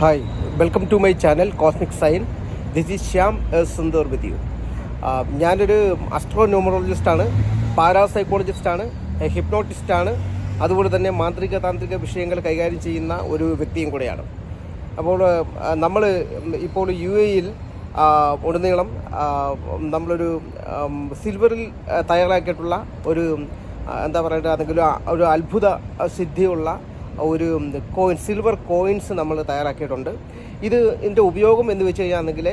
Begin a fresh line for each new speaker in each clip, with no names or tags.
Hi welcome to my channel cosmic sign this is Shyam Sundar with you ഞാനൊരു അസ്ട്രോന്യൂമറോളജിസ്റ്റാണ് പാരാസൈക്കോളജിസ്റ്റാണ് ഹിപ്നോട്ടിസ്റ്റാണ് അതുപോലെ തന്നെ മാന്ത്രിക താന്ത്രിക വിഷയങ്ങൾ കൈകാര്യം ചെയ്യുന്ന ഒരു വ്യക്തിയും കൂടെയാണ്. അപ്പോൾ നമ്മൾ ഇപ്പോൾ യു എയിൽ ഉടനീളം നമ്മളൊരു സിൽവറിൽ തയ്യാറാക്കിയിട്ടുള്ള ഒരു എന്താ പറയുക അതെങ്കിലും ഒരു അത്ഭുത സിദ്ധിയുള്ള ഒരു കോയിൻ സിൽവർ കോയിൻസ് നമ്മൾ തയ്യാറാക്കിയിട്ടുണ്ട്. ഇത് ഇതിന്റെ ഉപയോഗം എന്ന് വെച്ച് കഴിഞ്ഞാണെങ്കിൽ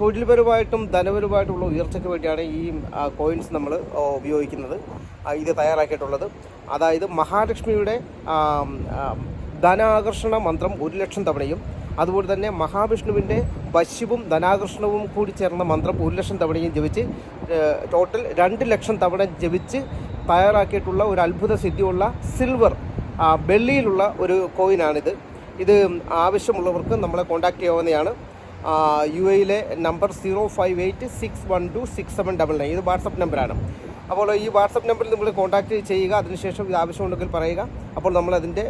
തൊഴിൽപരമായിട്ടും ധനപരമായിട്ടുള്ള ഉയർച്ചയ്ക്ക് വേണ്ടിയാണ് ഈ കോയിൻസ് നമ്മൾ ഉപയോഗിക്കുന്നത്. ഇത് തയ്യാറാക്കിയിട്ടുള്ളത്. അതായത് മഹാലക്ഷ്മിയുടെ ധനാകർഷണ മന്ത്രം ഒരു ലക്ഷം തവണയും അതുപോലെ തന്നെ മഹാവിഷ്ണുവിന്റെ വശ്യവും ധനാകർഷണവും കൂടി ചേർന്ന മന്ത്രം ഒരു ലക്ഷം തവണയും ജപിച്ച് ടോട്ടൽ രണ്ട് ലക്ഷം തവണ ജപിച്ച് തയ്യാറാക്കിയിട്ടുള്ള ഒരു അത്ഭുത സിദ്ധിയുള്ള സിൽവർ വെള്ളിയിലുള്ള ഒരു കോയിനാണിത്. ഇത് ആവശ്യമുള്ളവർക്ക് നമ്മളെ കോൺടാക്റ്റ് ചെയ്യാവുന്നതാണ്. യു എയിലെ number zero five eight six one two six seven double nine. ഇത് വാട്സപ്പ് നമ്പറാണ്. അപ്പോൾ ഈ വാട്സപ്പ് നമ്പറിൽ നിങ്ങൾ കോൺടാക്റ്റ് ചെയ്യുക. അതിനുശേഷം ഇത് ആവശ്യമുണ്ടെങ്കിൽ പറയുക. അപ്പോൾ നമ്മൾ അതിന്റെ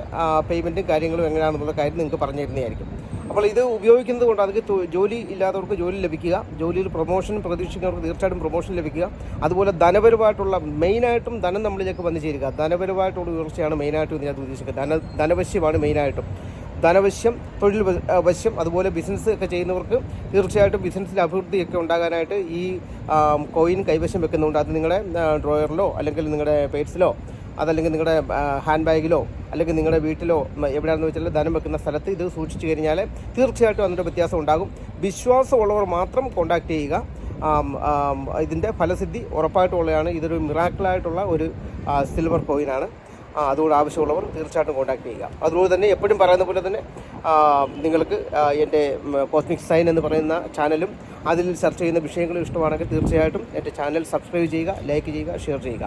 പേയ്മെന്റും കാര്യങ്ങളും എങ്ങനെയാണെന്നുള്ള കാര്യം നിങ്ങൾക്ക് പറഞ്ഞു തരുന്നതായിരിക്കും. അപ്പോൾ ഇത് ഉപയോഗിക്കുന്നത് കൊണ്ട് അതിന് ജോലി ഇല്ലാത്തവർക്ക് ജോലി ലഭിക്കുക. ജോലിയിൽ പ്രൊമോഷൻ പ്രതീക്ഷിക്കുന്നവർക്ക് തീർച്ചയായിട്ടും പ്രൊമോഷൻ ലഭിക്കുക. അതുപോലെ ധനപരമായിട്ടുള്ള മെയിനായിട്ടും ധനം നമ്മളിലേക്ക് വന്നു ചേരുക. ധനപരമായിട്ടുള്ള ഉയർച്ചയാണ് മെയിനായിട്ടും ഇതിനകത്ത് ഉദ്ദേശിക്കുക. ധന ധനവശ്യമാണ് മെയിനായിട്ടും. ധനവശ്യം തൊഴിൽ വശ്യം അതുപോലെ ബിസിനസ് ഒക്കെ ചെയ്യുന്നവർക്ക് തീർച്ചയായിട്ടും ബിസിനസ്സിൽ അഭിവൃദ്ധിയൊക്കെ ഉണ്ടാകാനായിട്ട് ഈ കോയിൻ കൈവശം വെക്കുന്നുണ്ട് അത് നിങ്ങളുടെ ഡ്രോയറിലോ അല്ലെങ്കിൽ നിങ്ങളുടെ പേഴ്സിലോ അതല്ലെങ്കിൽ നിങ്ങളുടെ ഹാൻഡ് ബാഗിലോ അല്ലെങ്കിൽ നിങ്ങളുടെ വീട്ടിലോ എവിടെയാണെന്ന് വെച്ചാൽ ധനം വെക്കുന്ന സ്ഥലത്ത് ഇത് സൂക്ഷിച്ചു കഴിഞ്ഞാൽ തീർച്ചയായിട്ടും അതിന്റെ വ്യത്യാസം ഉണ്ടാകും. വിശ്വാസമുള്ളവർ മാത്രം കോൺടാക്റ്റ് ചെയ്യുക. ഇതിന്റെ ഫലസിദ്ധി ഉറപ്പായിട്ടുള്ളതാണ്. ഇതൊരു മിറാക്കിളായിട്ടുള്ള ഒരു സിൽവർ കോയിനാണ് അതുകൊണ്ട് ആവശ്യമുള്ളവർ തീർച്ചയായിട്ടും കോൺടാക്ട് ചെയ്യുക. അതുപോലെ തന്നെ എപ്പോഴും പറയുന്ന പോലെ തന്നെ നിങ്ങൾക്ക് എന്റെ കോസ്മിക് സൈൻ എന്ന് പറയുന്ന ചാനലും അതിൽ ചർച്ച ചെയ്യുന്ന വിഷയങ്ങളും ഇഷ്ടമാണെങ്കിൽ തീർച്ചയായിട്ടും എന്റെ ചാനൽ സബ്സ്ക്രൈബ് ചെയ്യുക ലൈക്ക് ചെയ്യുക ഷെയർ ചെയ്യുക.